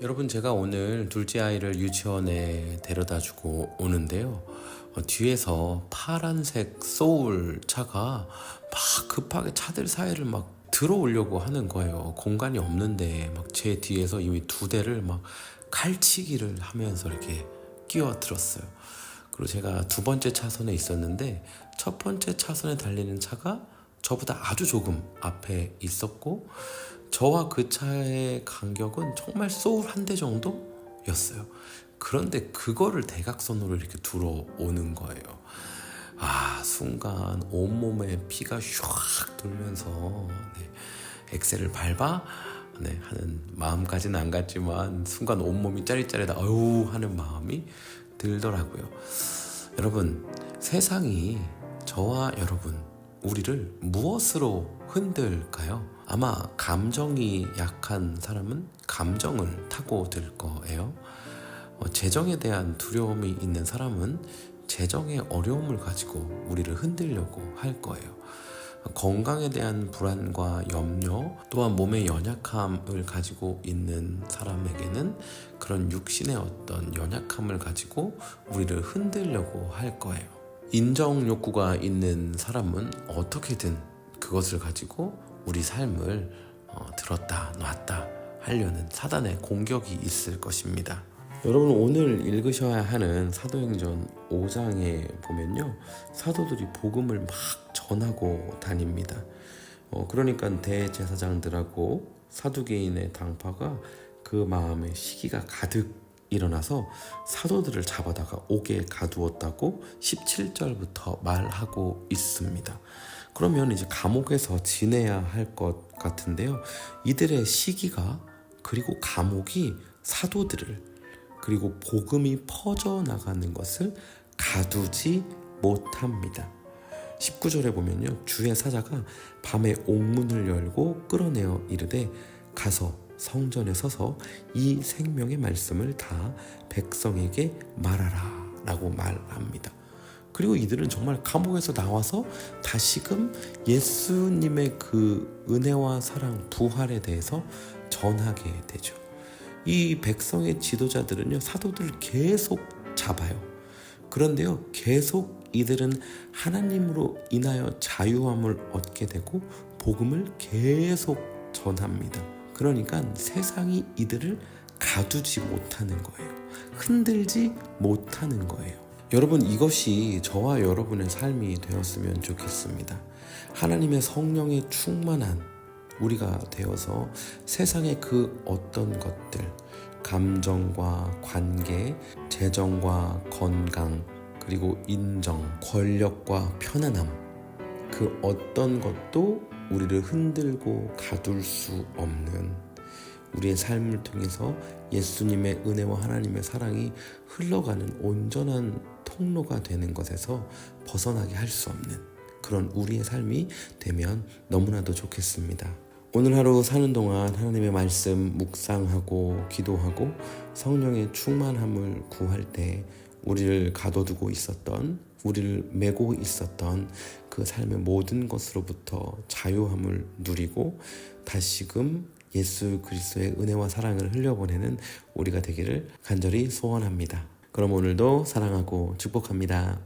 여러분 제가 오늘 둘째 아이를 유치원에 데려다 주고 오는데요. 어, 뒤에서 파란색 소울 차가 막 급하게 차들 사이를 막 들어오려고 하는 거예요. 공간이 없는데 막 제 뒤에서 이미 두 대를 막 칼치기를 하면서 이렇게 끼어들었어요. 그리고 제가 두 번째 차선에 있었는데 첫 번째 차선에 달리는 차가 저보다 아주 조금 앞에 있었고 저와 그 차의 간격은 정말 소울 한 대 정도였어요. 그런데 그거를 대각선으로 이렇게 들어오는 거예요. 아 순간 온몸에 피가 슉 돌면서 네, 엑셀을 밟아 네, 하는 마음까지는 안 갔지만 순간 온몸이 짜릿짜릿 어유 하는 마음이 들더라고요. 여러분 세상이 저와 여러분 우리를 무엇으로 흔들까요? 아마 감정이 약한 사람은 감정을 타고 들 거예요. 어, 재정에 대한 두려움이 있는 사람은 재정의 어려움을 가지고 우리를 흔들려고 할 거예요. 건강에 대한 불안과 염려 또한 몸의 연약함을 가지고 있는 사람에게는 그런 육신의 어떤 연약함을 가지고 우리를 흔들려고 할 거예요. 인정 욕구가 있는 사람은 어떻게든 그것을 가지고 우리 삶을 어, 들었다 놨다 하려는 사단의 공격이 있을 것입니다. 여러분 오늘 읽으셔야 하는 사도행전 5장에 보면요 사도들이 복음을 막 전하고 다닙니다. 어, 그러니까 대제사장들하고 사두개인의 당파가 그 마음에 시기가 가득 일어나서 사도들을 잡아다가 옥에 가두었다고 17절부터 말하고 있습니다. 그러면 이제 감옥에서 지내야 할 것 같은데요. 이들의 시기가 그리고 감옥이 사도들을 그리고 복음이 퍼져 나가는 것을 가두지 못합니다. 19절에 보면요. 주의 사자가 밤에 옥문을 열고 끌어내어 이르되 가서 성전에 서서 이 생명의 말씀을 다 백성에게 말하라 라고 말합니다. 그리고 이들은 정말 감옥에서 나와서 다시금 예수님의 그 은혜와 사랑, 부활에 대해서 전하게 되죠. 이 백성의 지도자들은요, 사도들을 계속 잡아요. 그런데요, 계속 이들은 하나님으로 인하여 자유함을 얻게 되고 복음을 계속 전합니다. 그러니까 세상이 이들을 가두지 못하는 거예요. 흔들지 못하는 거예요. 여러분 이것이 저와 여러분의 삶이 되었으면 좋겠습니다. 하나님의 성령에 충만한 우리가 되어서 세상의 그 어떤 것들, 감정과 관계, 재정과 건강, 그리고 인정, 권력과 편안함, 그 어떤 것도 우리를 흔들고 가둘 수 없는 우리의 삶을 통해서 예수님의 은혜와 하나님의 사랑이 흘러가는 온전한 통로가 되는 것에서 벗어나게 할 수 없는 그런 우리의 삶이 되면 너무나도 좋겠습니다. 오늘 하루 사는 동안 하나님의 말씀 묵상하고 기도하고 성령의 충만함을 구할 때 우리를 가둬두고 있었던 우리를 메고 있었던 그 삶의 모든 것으로부터 자유함을 누리고 다시금 예수 그리스도의 은혜와 사랑을 흘려보내는 우리가 되기를 간절히 소원합니다. 그럼 오늘도 사랑하고 축복합니다.